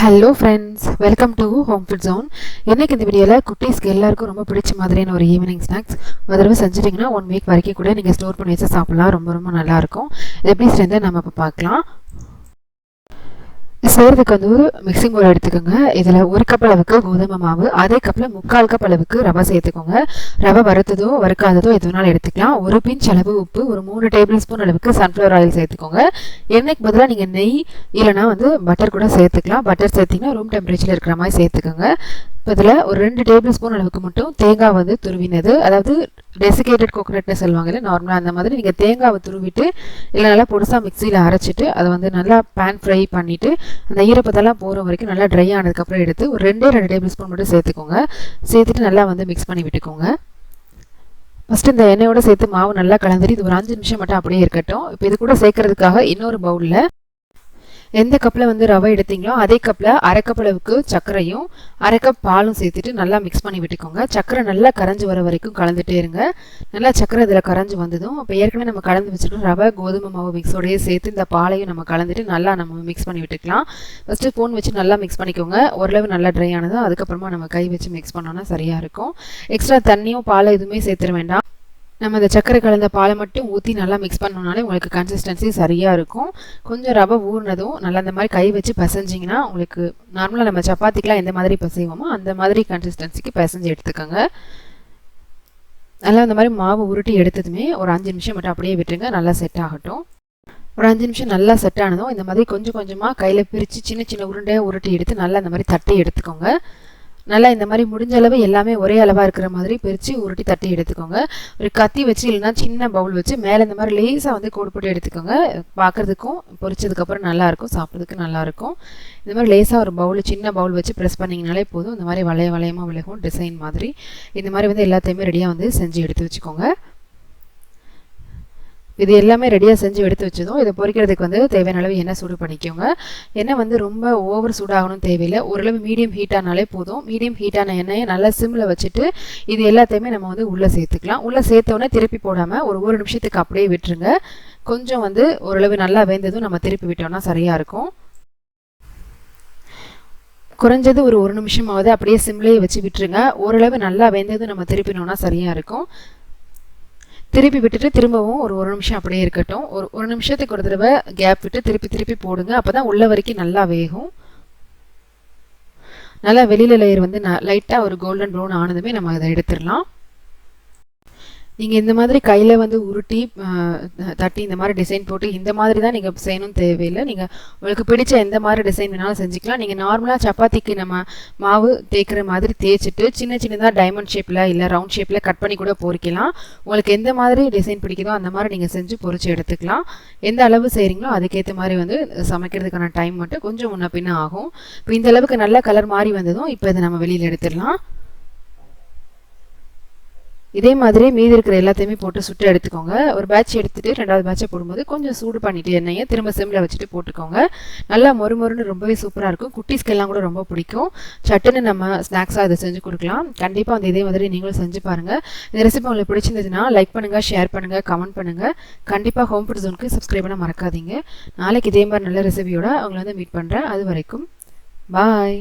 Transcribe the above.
Hello friends welcome to home food zone எனக்கு இந்த வீடியோவில் குட்டீஸ்க்கு எல்லாருக்கும் ரொம்ப பிடிச்ச மாதிரியான ஒரு ஈவினிங் ஸ்நாக்ஸ் ஒரு தடவை செஞ்சிட்டிங்கன்னா ஒன் வீக் வரைக்கும் கூட நீங்கள் ஸ்டோர் பண்ணி வச்சு சாப்பிட்லாம். ரொம்ப ரொம்ப நல்லாயிருக்கும் இது எப்படி சேர்ந்து நம்ம இப்போ பார்க்கலாம். செய்கிறதுக்கு வந்து ஒரு மிக்சிங் பவுல் எடுத்துக்கோங்க. இதில் ஒரு கப் அளவுக்கு கோதுமை மாவு அதே கப்பில் முக்கால் கப் அளவுக்கு ரவை சேர்த்துக்கோங்க. ரவை வறுத்ததோ வறுக்காததோ எது வேணாலும் எடுத்துக்கலாம். ஒரு பிஞ்ச் அளவு உப்பு ஒரு மூணு டேபிள் ஸ்பூன் அளவுக்கு சன்ஃப்ளவர் ஆயில் சேர்த்துக்கோங்க. எண்ணெய்க்கு பதிலாக நீங்கள் நெய் இல்லைனா வந்து பட்டர் கூட சேர்த்துக்கலாம். பட்டர் சேர்த்திங்கன்னா ரூம் டெம்பரேச்சரில் இருக்கிற மாதிரி சேர்த்துக்கோங்க. இப்போ இதில் ஒரு ரெண்டு டேபிள் ஸ்பூன் அளவுக்கு மட்டும் தேங்காய் வந்து துருவினது. அதாவது டெசிகேட்டட் கோகோனட்னு சொல்லுவாங்கல்ல நார்மலாக அந்த மாதிரி நீங்கள் தேங்காவை துருவிட்டு இல்லை நல்லா பொடிசாக மிக்சியில் அரைச்சிட்டு அதை வந்து நல்லா பேன் ஃப்ரை பண்ணிவிட்டு அந்த ஈரப்பதெல்லாம் போகிற வரைக்கும் நல்லா ட்ரை ஆனதுக்கப்புறம் எடுத்து ஒரு ரெண்டே ரெண்டு டேபிள் ஸ்பூன் மட்டும் சேர்த்துக்கோங்க. சேர்த்துட்டு நல்லா வந்து மிக்ஸ் பண்ணி விட்டுக்கோங்க. ஃபஸ்ட்டு இந்த எண்ணெயோட சேர்த்து மாவு நல்லா கலந்துட்டு இது ஒரு அஞ்சு நிமிஷம் மட்டும் அப்படியே இருக்கட்டும். இப்போ இது கூட சேர்க்கறதுக்காக இன்னொரு பவுலில் எந்த கப்பில் வந்து ரவை எடுத்தீங்களோ அதே கப்பில் அரை கப் அளவுக்கு சர்க்கரையும் அரை கப் பாலும் சேர்த்துட்டு நல்லா மிக்ஸ் பண்ணி விட்டுக்கோங்க. சர்க்கரை நல்லா கரைஞ்சி வர வரைக்கும் கலந்துட்டே இருங்க. நல்லா சர்க்கரை இதில் கரைஞ்சி வந்ததும் இப்போ ஏற்கனவே நம்ம கலந்து வச்சுருக்கோம் ரவை கோதுமை மாவு மிக்ஸோடையே சேர்த்து இந்த பாலையும் நம்ம கலந்துட்டு நல்லா நம்ம மிக்ஸ் பண்ணி விட்டுக்கலாம். ஃபஸ்ட்டு ஸ்பூன் வச்சு நல்லா மிக்ஸ் பண்ணிக்கோங்க. ஓரளவு நல்லா ட்ரை ஆனதும் அதுக்கப்புறமா நம்ம கை வச்சு மிக்ஸ் பண்ணோன்னா சரியாக இருக்கும். எக்ஸ்ட்ரா தண்ணியும் பாலை எதுவுமே சேர்த்துட வேண்டாம். நம்ம இந்த சர்க்கரை கலந்த பாலை மட்டும் ஊற்றி நல்லா மிக்ஸ் பண்ணோம்னாலே உங்களுக்கு கன்சிஸ்டன்சி சரியாக இருக்கும். கொஞ்சம் ரவை ஊறினதும் நல்லா அந்த மாதிரி கை வச்சு பசைஞ்சிங்கன்னா உங்களுக்கு நார்மலாக நம்ம சப்பாத்திக்கெலாம் எந்த மாதிரி பசைவோமோ அந்த மாதிரி கன்சிஸ்டன்சிக்கு பசைஞ்சு எடுத்துக்கோங்க. நல்லா அந்த மாதிரி மாவு உருட்டி எடுத்ததுமே ஒரு அஞ்சு நிமிஷம் மட்டும் அப்படியே விட்டுருங்க நல்லா செட் ஆகட்டும். ஒரு அஞ்சு நிமிஷம் நல்லா செட் ஆனதும் இந்த மாதிரி கொஞ்சம் கொஞ்சமாக கையில் பிரித்து சின்ன சின்ன உருண்டையாக உருட்டி எடுத்து நல்லா அந்த மாதிரி தட்டி எடுத்துக்கோங்க. நல்லா இந்த மாதிரி முடிஞ்ச அளவு எல்லாமே ஒரே அளவாக இருக்கிற மாதிரி பிரித்து உருட்டி தட்டி எடுத்துக்கோங்க. ஒரு கத்தி வச்சு இல்லைனா சின்ன பவுல் வச்சு மேலே இந்த மாதிரி லேசாக வந்து கோடு போட்டு எடுத்துக்கோங்க. பார்க்குறதுக்கும் பொரிச்சதுக்கப்புறம் நல்லாயிருக்கும் சாப்பிட்றதுக்கு நல்லாயிருக்கும் இந்த மாதிரி லேசாக ஒரு பவுல் சின்ன பவுல் வச்சு ப்ரெஸ் பண்ணிங்கனாலே போதும். இந்த மாதிரி வளைய வளையமாக விலகும் டிசைன் மாதிரி. இந்த மாதிரி வந்து எல்லாத்தையுமே ரெடியாக வந்து செஞ்சு எடுத்து வச்சுக்கோங்க. இது எல்லாமே ரெடியாக செஞ்சு எடுத்து வச்சதும் இதை பொறிக்கிறதுக்கு வந்து தேவையான அளவு எண்ணெய் சூடு பண்ணிக்கோங்க. எண்ணெய் வந்து ரொம்ப ஓவர் சூடாகணும் தேவையில்லை. ஓரளவு மீடியம் ஹீட் ஆனாலே போதும். மீடியம் ஹீட்டான எண்ணெயை நல்லா சிம்மில் வச்சுட்டு இது எல்லாத்தையுமே நம்ம வந்து உள்ளே சேர்த்துக்கலாம். உள்ளே சேர்த்தோன்னே திருப்பி போடாமல் ஒரு ஒரு நிமிஷத்துக்கு அப்படியே விட்டுருங்க. கொஞ்சம் வந்து ஓரளவு நல்லா வேந்ததும் நம்ம திருப்பி விட்டோம்னா சரியாக இருக்கும். குறைஞ்சது ஒரு ஒரு நிமிஷமாவது அப்படியே சிம்லேயே வச்சு விட்டுருங்க. ஓரளவு நல்லா வேந்ததும் நம்ம திருப்பினோம்னா சரியாக இருக்கும். திருப்பி விட்டுட்டு திரும்பவும் ஒரு ஒரு நிமிஷம் அப்படியே இருக்கட்டும். ஒரு ஒரு நிமிஷத்துக்கு ஒரு தடவை கேப் விட்டு திருப்பி திருப்பி போடுங்க. அப்போ தான் உள்ள வரைக்கும் நல்லா வேகும். நல்லா வெளியில் லேயர் வந்து ந லைட்டாக ஒரு கோல்டன் ப்ரௌன் ஆனதுமே நம்ம அதை எடுத்துடலாம். நீங்கள் இந்த மாதிரி கையில் வந்து உருட்டி தட்டி இந்த மாதிரி டிசைன் போட்டு இந்த மாதிரி தான் நீங்கள் செய்யணும் தேவையில்லை. நீங்கள் உங்களுக்கு பிடிச்ச எந்த மாதிரி டிசைன் வேணாலும் செஞ்சுக்கலாம். நீங்கள் நார்மலாக சப்பாத்திக்கு நம்ம மாவு தேய்க்கிற மாதிரி தேய்ச்சிட்டு சின்ன சின்னதாக டைமண்ட் ஷேப்பில் இல்லை ரவுண்ட் ஷேப்பில் கட் பண்ணி கூட பொறிக்கலாம். உங்களுக்கு எந்த மாதிரி டிசைன் பிடிக்குதோ அந்த மாதிரி நீங்கள் செஞ்சு பொறிச்சு எடுத்துக்கலாம். எந்த அளவு செய்கிறீங்களோ அதுக்கேற்ற மாதிரி வந்து சமைக்கிறதுக்கான டைம் மட்டும் கொஞ்சம் முன்ன பின்ன ஆகும். இப்போ இந்த அளவுக்கு நல்ல கலர் மாறி வந்ததும் இப்போ இதை நம்ம வெளியில் எடுத்துடலாம். இதே மாதிரி மீதி இருக்கிற எல்லாத்தையுமே போட்டு சுட்டு எடுத்துக்கோங்க. ஒரு பேட்ச் எடுத்துகிட்டு ரெண்டாவது பேட்சை போடும்போது கொஞ்சம் சூடு பண்ணிவிட்டு எண்ணெயை திரும்ப சிம்மில் வச்சுட்டு போட்டுக்கோங்க. நல்லா மொறு மொறுன்னு ரொம்பவே சூப்பராக இருக்கும். குட்டீஸ்க்கெல்லாம் கூட ரொம்ப பிடிக்கும். சட்டுன்னு நம்ம ஸ்நாக்ஸாக இதை செஞ்சு கொடுக்கலாம். கண்டிப்பாக அந்த இதே மாதிரி நீங்களும் செஞ்சு பாருங்கள் இந்த ரெசிபி உங்களுக்கு பிடிச்சிருந்ததுன்னா லைக் பண்ணுங்கள் ஷேர் பண்ணுங்கள் கமெண்ட் பண்ணுங்கள் கண்டிப்பாக ஹோம் ஃபுட் ஜோனுக்கு சப்ஸ்கிரைப் பண்ண மறக்காதீங்க. நாளைக்கு இதே மாதிரி நல்ல ரெசிபியோட அவங்கள வந்து மீட் பண்ணுறேன் அது வரைக்கும் பாய்